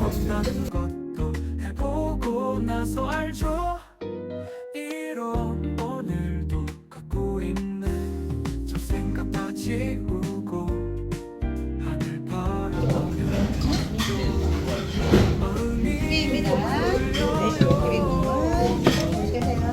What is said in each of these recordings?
없다는 것도 해보고 나서 알죠 이런 오늘도 갖고 있네 저 생각 다 지우고 하늘 바라보며 마음이 입니다. 네, 그리고 계세요.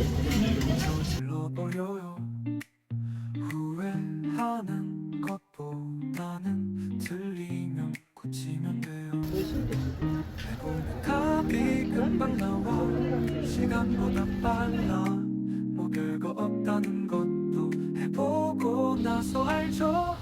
흘러버려요. 후회하는 것보다는 틀리면 고치면 돼요. 해보면 답이 금방 나와. 시간보다 빨라. 뭐 별거 없다는 것도 해보고 나서 알죠.